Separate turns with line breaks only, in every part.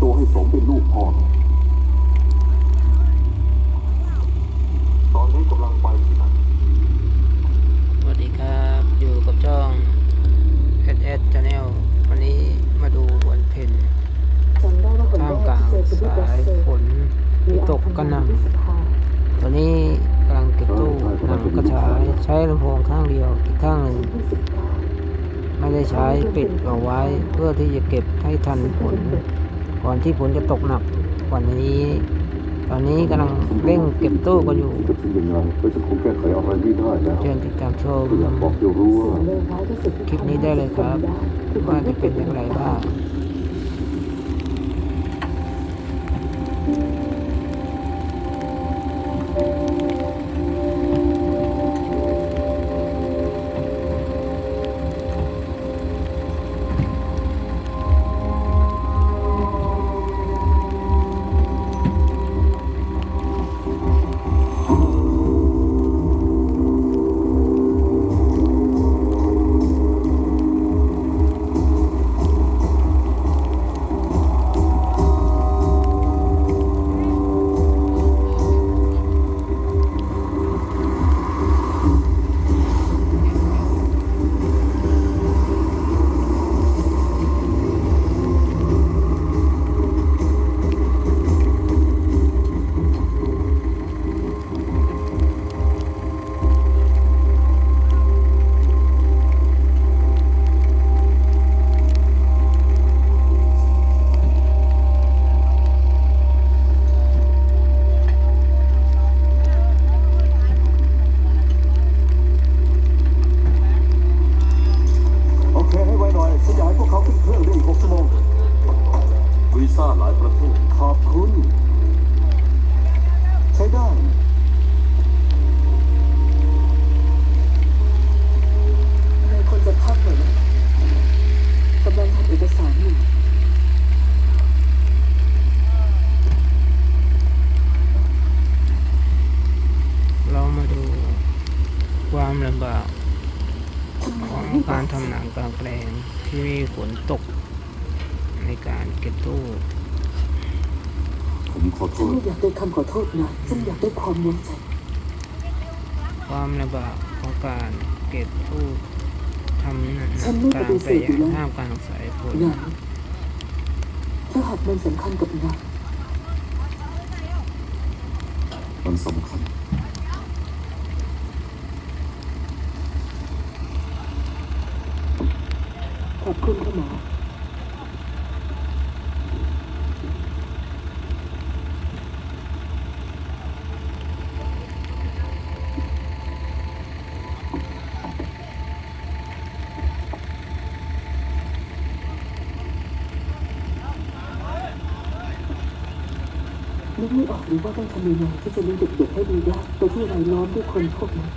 ตัวให้สมเป็นลูกพ่อตอนนี้กำลังไปที่ไหน
สวัสดีครับ อยู่กับช่อง SS Channel วันนี้มาดูวันเพ็ญ
จำได้ว่าคน
ท่ามกลางสายฝนที่ตกกระห
น
น่ำตอนนี้กำลังเก็บตู้นำกระชายใช้ลำโพงข้างเดียวอีกข้างหนึ่งไม่ได้ใช้ปิดเอาไว้เพื่อที่จะเก็บให้ทันฝน ก่อนที่ฝนจะตกหนักกว่านี้ ตอนนี้กำลังเร่งเก็บตู้กันอยู่
จะเป็นยังไงก็จะคงแก้ไขอะไรไม่ได้แล้ว
เชิญติดตามชม
ก็อยากบอกให้รู้ว่า
สิ่งเลวร้ายที่สุดที่
คลิปนี้ได้เลยครับ
คือ
ว่าจะเป็นอย่างไรบ้าง
ที่
มีฝนตก ในการเก็บตู้
ผมขอโท
ฉัน
ษ
ไม่อยากได้คำขอโทษนะฉันอยากได้ความไว้ใจ
ความลำบากของการเก็บตู้ทำหนัง
ฉันไม่
ก
ป
ลาง
ฏิ
แป
เส
ล
ธอยู่
ง
แล้ว
ท่ามกลางสายฝน
งานถ้าหากมันสำคัญกับนาย
มันสำคัญ
อบคุณคุณหมอนึกไม่ออกหรือว่าต้องทำยังไงที่จะเลี้ยงเด็กๆให้ดีได้โดยที่ราล้อมด้วยคนพวกนั้น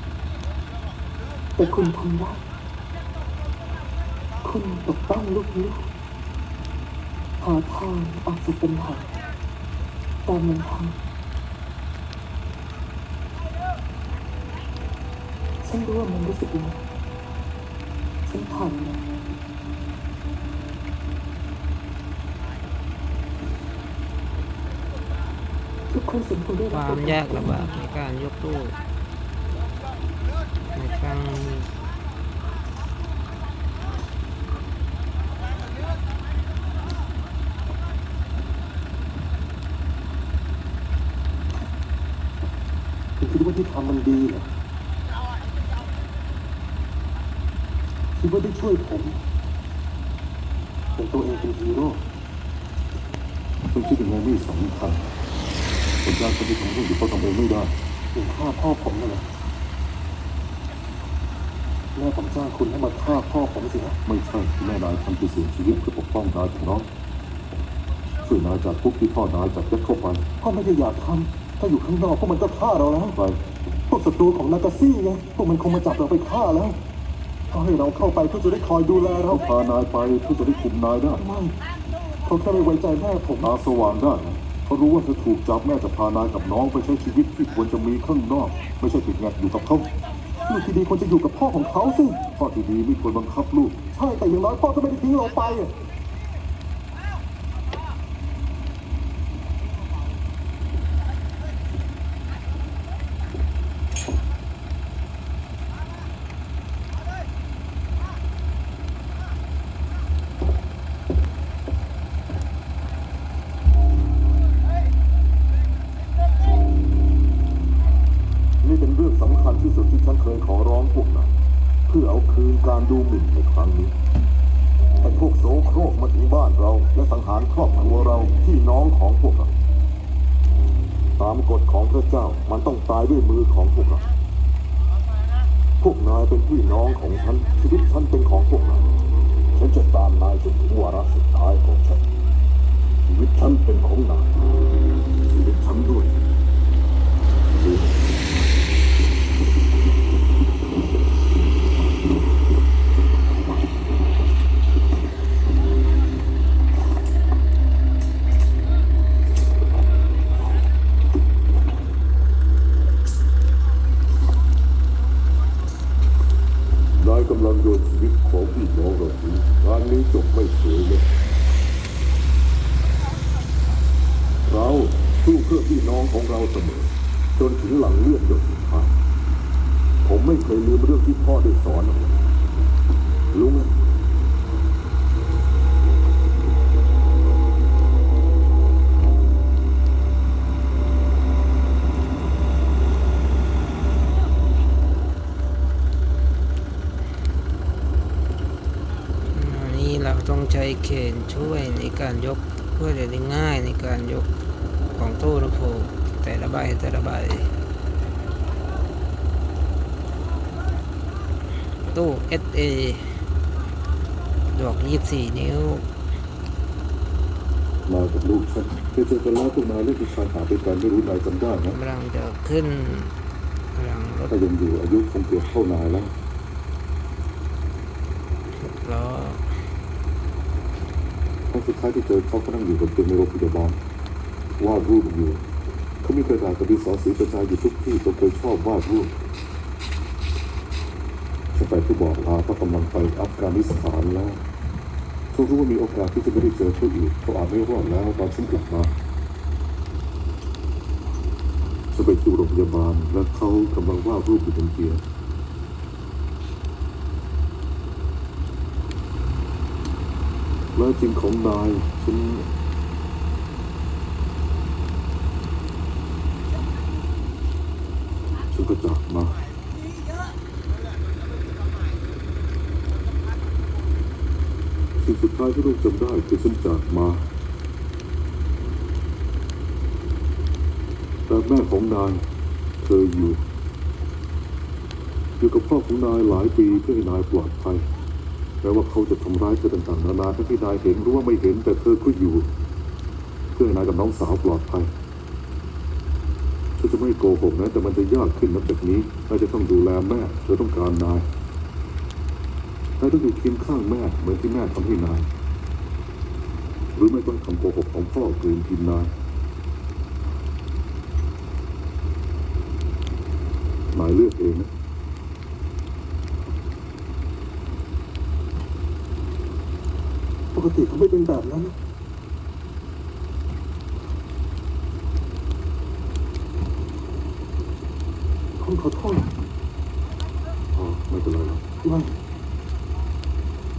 แต่คุณทำได้ คุณปกป้องลูกๆหาทางออกจากปัญหาตามลำพังฉันรู้ว่ามันรู้สึกยังไงฉันทำนะทุกคนสมควรได้
ครับวามยากลำบากในการยกตู้ในครั้งนี้
คุณคิดว่า ที่ทำมันดีเหรอคิดว่าได้ช่วยผมเป็นตัวเองเป็นฮีโร่คุณคิดยังไงไม่สำคัญผมจ้างคนที่ทำเรื่องที่เขาทำเองไม่ได้คุณฆ่าพ่อผมนั่นแหละแม่ผมจ้างคุณให้มาฆ่าพ่อผมสินะไม่ใช่แม่นายทำคือเสียชีวิตเพื่อปกป้องนายของน้องช่วยนายจากทุกที่พ่อนายจับยัดเข้าไปพ่อไม่ได้อยากทำ ถ้าอยู่ข้างนอกพวกมันก็ฆ่าเราแล้วไปพวกศัตรูของนากาซี่ไงพวกมันคงมาจับเราไปฆ่าแล้วเขาให้เราเข้าไปเพื่อจะได้คอยดูแลเราพานายไปเพื่อจะได้คุมนายได้ไม่เขาแค่ไม่ไว้ใจแม่ผมตาสว่างได้เขารู้ว่าถ้าถูกจับแม่จะพานายกับน้องไปใช้ชีวิตที่ควรจะมีข้างนอก ไม่ใช่ติดแงกอยู่กับเขาลูกที่ดีควรจะอยู่กับพ่อของเขาสิพ่อที่ดีไม่ควรบังคับลูก ใช่แต่อย่างน้อยพ่อก็ไม่ได้ทิ้งเราไป เคยขอร้
องพวกนั้นเพื่อเอาคืนการ
ดูหมิ่นในครั้งนี้แต่พวกโสโครกมาถึงบ้านเรา และสังหารครอบครัวเราที่น้องของพวกเรา ตามกฎของพระเจ้ามันต้องตายด้วยมือของพวกเรา พวกนายเป็นพี่น้องของฉันชีวิตฉันเป็นของพวกนายฉันจะตามนายจนถึงวาระสุดท้ายของฉันชีวิตฉันเป็นของนาย ถึงหลังเลือดหยดสุดท้ายผมไม่เคยลืมเรื่องที่พ่อได้สอนเอาไว้รู้ไหม
อันนี้เราต้องใช้เขนช่วยในการยกเพื่อจะได้ง่ายในการยกของตู้นะครู แต่ละใบแต่ละใบตู้ SA ดอก24นิ้ว
มากับลูกฉันเคยเจอกันแล้วพวกนายเล่นที่ชายหาดด้วยกันไม่รู้นายจำได้ไหม
กำลังจะขึ้นกำลังรถ
ถ้ายังอยู่อายุคงเกือบเท่านายแล้ว
ล้อ
ครั้งสุดท้ายที่เจอเขาก็นั่งอยู่บนเตียงในโรงพยาบาลวาดรูปอยู่ เขามีกระดาษกับดินสอสีกระจายอยู่ทุกที่เขาเคยชอบวาดรูปฉันไปที่บอกลาเขากำลังไปอัฟกานิสถานแล้วเขารู้ว่ามีโอกาสที่จะไม่ได้เจอเขาอีกเขาอาจไม่รอดแล้วตอนฉันกลับมาฉันไปที่โรงพยาบาลและเขากำลังวาดรูปอยู่บนเตียงแล้วจริงของนายฉัน ฉันก็จากมาสิ่งสุดท้ายที่ลูกจำได้คือฉันจากมา แต่แม่ของนายเคยอยู่ อยู่กับพ่อของนายหลายปีเพื่อให้นายปลอดภัยแม้ว่าเขาจะทำร้ายเธอต่างๆนานาทั้งที่นายเห็นหรือว่าไม่เห็นแต่เธอก็อยู่ เพื่อให้นายกับน้องสาวปลอดภัย ฉันจะไม่โกหกนะ แต่มันจะยากขึ้นนับจากนี้นาจะต้องดูแลแม่เธอต้องการนายนายต้องอยู่เคียงข้างแม่เหมือนที่แม่ทำให้นายหรือไม่ต้องคำโกหกของพ่อกลืนกินนายนายเลือกเองนะปกติเขาไม่เป็นแบบนั้นนะ ผมขอโทษอ๋อไม่เป็นไรหรอกไม่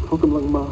เขากำลังมา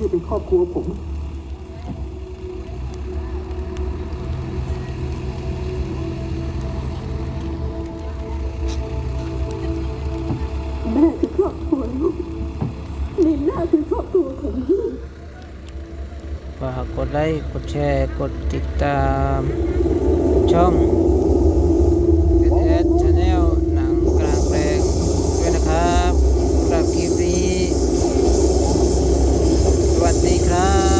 ถ้าจะเสี
ยเป็
นครอบครัวผม
แม่คือครอบครัวลูกนีน่าคือครอบครัวของลูก
ฝากกดไลค์ กดแชร์ กดติดตาม ช่อง Vem cá.